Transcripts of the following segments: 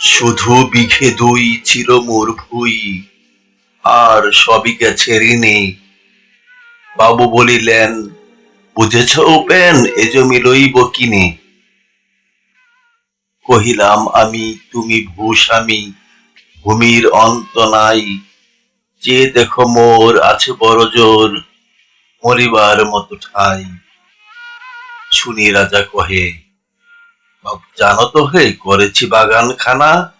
শুধু বিঘে দুই চির মোর ভুই আর সবই গেছে ঋণে। বাবু বলিলেন, বুঝেছ উপেন, এ জমি লইব কিনে? কহিলাম, আমি, তুমি ভূস্বামী ভূমির অন্ত নাই। যে দেখো মোর আছে বড় জোর, মরিবার মতো ঠাই। শুনি রাজা কহে জানো তো হে, করেছি বাগান খানা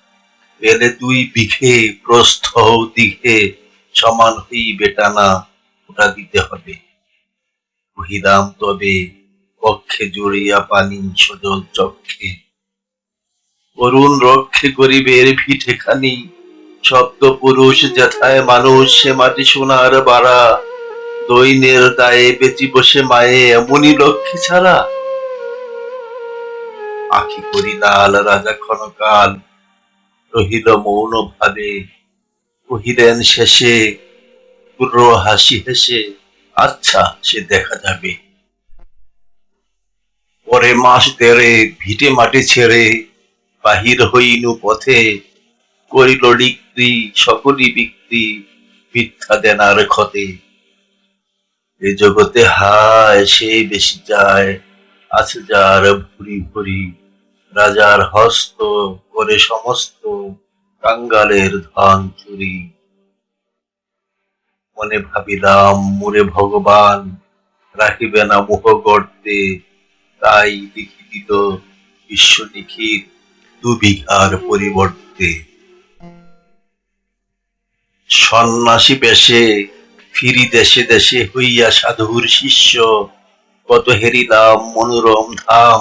পেলে দুই বিঘে প্রস্থ দিঘে সমান হইবে টানা ওটা দিতে হবে। কহিলাম তবে পক্ষে জড়িয়া পানি সজল চক্ষে। অরুণ রক্ষে গরিবের ভিটে খানি শব্দ পুরুষ যেথায় মানুষ, সে মাটি সোনার বাড়া। দৈনের দায়ে বেচি বসে মায়ে, এমনই লক্ষ্মী ছাড়া আখি করি লাল রাজা ক্ষণকাল। রহিল মৌন ভাবে, কহিলেন শেষে, পুর হাসি হেসে আচ্ছা সে দেখা যাবে। পরে মাস তেরে ভিটে মাটি ছেড়ে, বাহির হইনু পথে, করিল লিক্তি সকলই বিক্রি, মিথ্যা দেনার ক্ষতে। এ জগতে হায়, সে বেশি যায় আছে যার ভুরি ভুরি। রাজার হস্ত করে সমস্ত কাঙ্গালের ধন চুরি। মনে ভাবিলাম মুরে ভগবান, রাখিবে না মুখ গর্তে, তাই লিখি দিল বিশ্ব নিখিত দু বিঘার পরিবর্তে। সন্ন্যাসী বেশে ফিরি দেশে দেশে হইয়া সাধুর শিষ্য, কত হেরিলাম মনোরম ধাম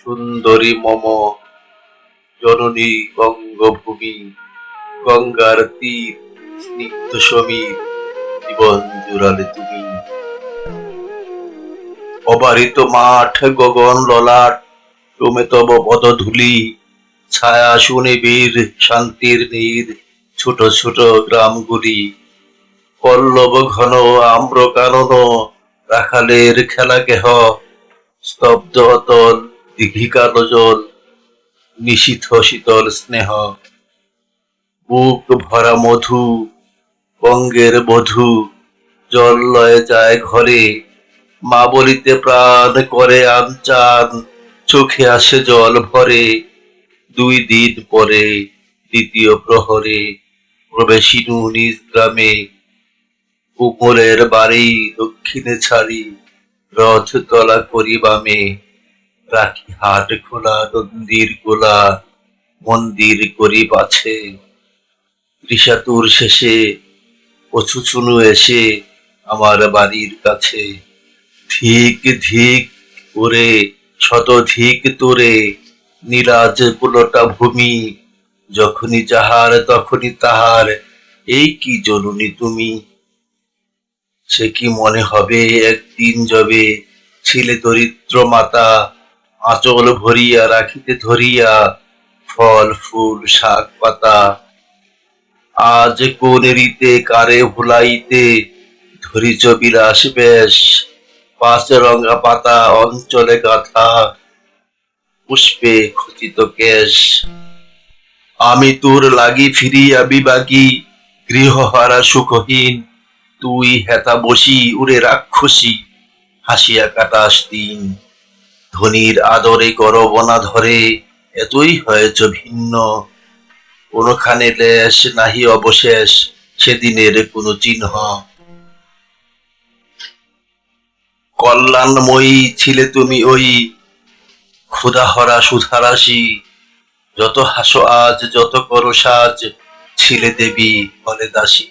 সুন্দরী মম, জননী গঙ্গভূমি, গঙ্গার তীর, স্নিগ্ধ সমীর, জীবন জুড়ালে তুমি। অবারিত মাঠ, গগন ললাট তুমি তব পদধূলি ছায়া সুনিবির শান্তির নীর, ছোট ছোট গ্রামগুলি। পল্লব ঘন আম্র কানন রাখালের খেলা কেহ, স্তব্ধ অতল দীঘিকাল জল নিশীথ, শীতল স্নেহ, বুক ভরা মধু, বঙ্গের বধূ, জল লয়ে যায় ঘরে, মা বলিতে প্রাণ করে আনচান, চোখে আসে জল ভরে, দুই দিন পরে দ্বিতীয় প্রহরে প্রবেশিনু নিজ গ্রামে উপরের বাড়ি দক্ষিণে ছাড়ি রথ তলা করি বামে। রাখি হাট খোলা, নন্দির গোলা, মন্দির করি পাছে ঋষাতুর শেষে পছুচুনু এসে আমার বাড়ির কাছে। ধিক ধিক ওরে শতধিক তোরে, নীলাজ পুলটা ভূমি যখনই যাহার তখনই তাহার, এই কি জননী তুমি? সে কি মনে হবে একদিন যবে ছিলে দরিদ্র মাতা আঁচল ভরিয়া রাখিতে ধরিয়া, ফল, ফুল, শাক পাতা, আজ কোন রীতে কারে ভুলাইতে ধরিচ বিলাস বেশ, পাঁচ রঙা পাতা, অঞ্চলে গাথা, পুষ্পে খচিত কেশ। আমি তোর লাগি ফিরিয়া বিবাগী গৃহহারা সুখহীন, তুই হেতা বসি, উড়ে রাক্ষসী, হাসিয়া কাটাস দিন। ধনির আদরে গরব না ধরে, এতই হয়েছ ভিন্ন। কোনখানে লেশ নাহি অবশেষ, সেদিনের কোনো চিহ্ন। কল্যাণময়ী ছিলে তুমি ওই ক্ষুধাহরা সুধারাশি, যত হাসো আজ, যত করো সাজ, ছিলে দেবী বলে দাসী।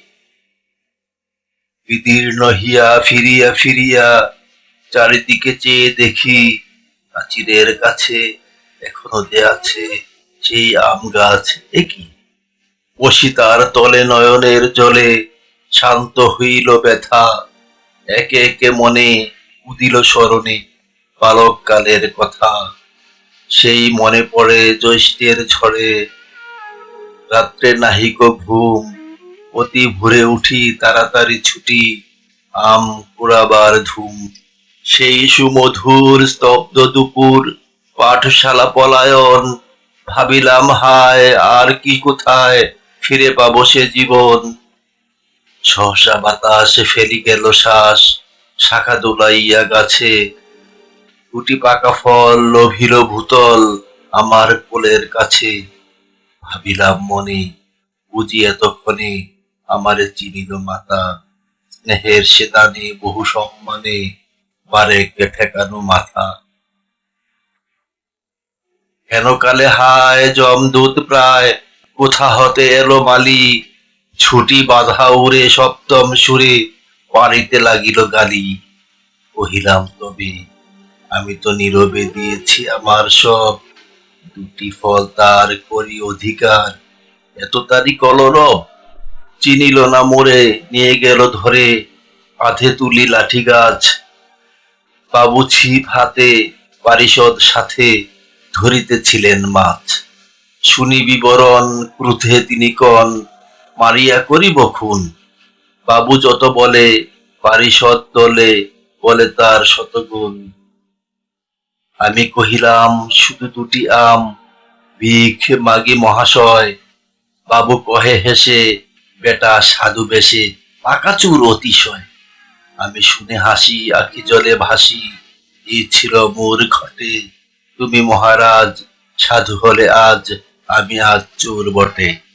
বিদীর্ণ হিয়া ফিরিয়া ফিরিয়া, চারিদিকে চেয়ে দেখি প্রাচীরের কাছে এখনও যে আছে, সেই আম গাছ একই অসিতার তলে নয়নের জলে শান্ত হইল ব্যথা। একে একে মনে উদিল স্মরণে বালককালের কথা। সেই মনে পড়ে জ্যৈষ্ঠের ঝড়ে। রাত্রে নাহিক ঘুম, অতি ভোরে উঠি তাড়াতাড়ি ছুটি। আম কুড়াবার ধুম। সেই সুমধুর স্তব্ধ দুপুর, পাঠশালা পলায়ন। ভাবিলাম, হায়, আর কি কোথায় ফিরে পাব সে জীবন? সহসা বাতাস ফেলি গেল শ্বাস, শাখা দোলাইয়া গাছে। দুটি পাকা ফল লোভিল ভূতল আমার কোলের কাছে। ভাবিলাম মনে, বুঝি এতক্ষণে আমারে চিনিল মাতা, স্নেহের সেদানে বহু সম্মানে। বারেকে ঠেকানো মাথা। কেন কালে হায় জমদূত প্রায়, কোথা হতে এলো মালি? ছুটি বাধা উড়ে সপ্তম সুরে পারিতে লাগিল গালি। কহিলাম, তবে আমি তো নীরবে দিয়েছি আমার সব। দুটি ফল তার করি অধিকার। এত তারি কলরব চিনিল না মোরে, নিয়ে গেল ধরে, কাঁধে তুলি লাঠি গাছ। বাবু ছিপ হাতে পারিষদ সাথে ধরিতেছিলেন মাছ। শুনি বিবরণ, ক্রুধে তিনি কন, মারিয়া করিব খুন। বাবু যত বলে, পারিষদ দলে বলে তার শতগুণ। আমি কহিলাম, শুধু দুটি আম, ভিখ মাগি মহাশয়। বাবু কহে হেসে, বেটা সাধু বেশে, পাকাচুর অতিশয়। আমি শুনে হাসি আকি জলে ভাসি। এই ছিল মোর ঘটে। তুমি মহারাজ, সাধু হলে আজ, আমি আজ চোর বটে।